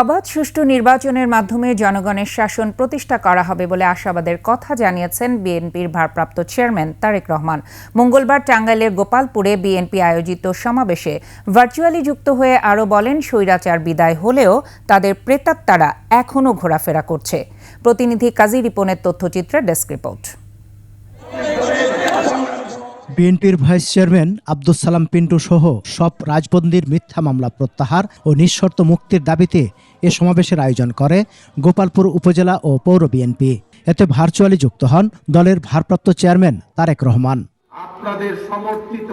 অবাধ সুষ্ঠু নির্বাচনের মাধ্যমে জনগণের শাসন প্রতিষ্ঠা করা হবে বলে আশাবাদের কথা জানিয়েছেন বিএনপির ভারপ্রাপ্ত চেয়ারম্যান তারেক রহমান। মঙ্গলবার টাঙ্গাইলের গোপালপুরে বিএনপি আয়োজিত সমাবেশে ভার্চুয়ালি যুক্ত হয়ে আরও বলেন, স্বৈরাচার বিদায় হলেও তাদের প্রেতাত্মারা এখনও ঘোরাফেরা করছে। প্রতিনিধি কাজী রিপনের তথ্যচিত্রে ডেস্ক রিপোর্ট। বিএনপির ভাইস চেয়ারম্যান আব্দুস সালাম পিন্টু সহ সব রাজবন্দির মিথ্যা মামলা প্রত্যাহার ও নিঃশর্ত মুক্তির দাবিতে এ সমাবেশের আয়োজন করে গোপালপুর উপজেলা ও পৌর বিএনপি। এতে ভার্চুয়ালি যুক্ত হন দলের ভারপ্রাপ্ত চেয়ারম্যান তারেক রহমান। আপনাদের সমর্থিত।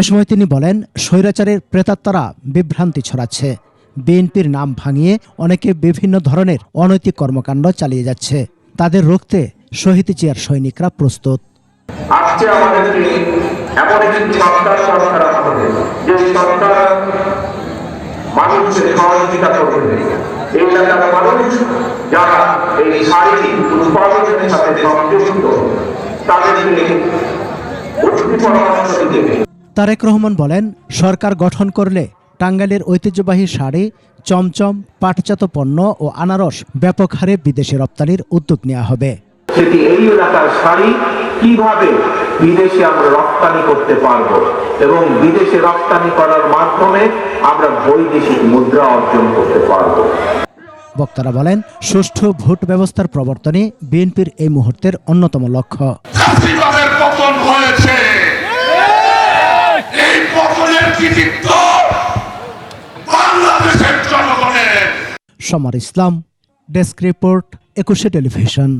এ সময় তিনি বলেন স্বৈরাচারের প্রেতাত্মারা বিভ্রান্তি ছড়াচ্ছে। বিএনপির নাম ভাঙিয়ে অনেকে বিভিন্ন ধরনের অনৈতিক কর্মকাণ্ড চালিয়ে যাচ্ছে। তাদের রুখতে শহীদ জিয়ার সৈনিকরা প্রস্তুত। আজকে আমাদেরকে এমন একটি সরকার সরকার হবে যে সরকার মানুষের সহযোগিতা করবে। এই এলাকার মানুষ যারা এই শারীরিক উৎপাদনের সাথে সংযুক্ত তাদেরকে উঠতি পরামর্শ দেবে। তারেক রহমান বলেন সরকার গঠন করলে টাঙ্গাইলের ঐতিহ্যবাহী শাড়ি চমচম পাটজাত পণ্য ও আনারস ব্যাপক হারে বিদেশে রপ্তানির উদ্যোগ নেওয়া হবে। এই এলাকার শাড়ি কীভাবে বিদেশে আমরা রপ্তানি করতে পারব? এবং বিদেশে রপ্তানি করার মাধ্যমে আমরা বৈদেশিক মুদ্রা অর্জন করতে পারব। বক্তারা বলেন সুষ্ঠু ভোট ব্যবস্থার প্রবর্তনই বিএনপির এই মুহূর্তের অন্যতম লক্ষ্য। পতন হয়েছে। এই পতনের কৃতিত্ব বাংলাদেশের জনগণের। Samar Islam desk report Ekushey television.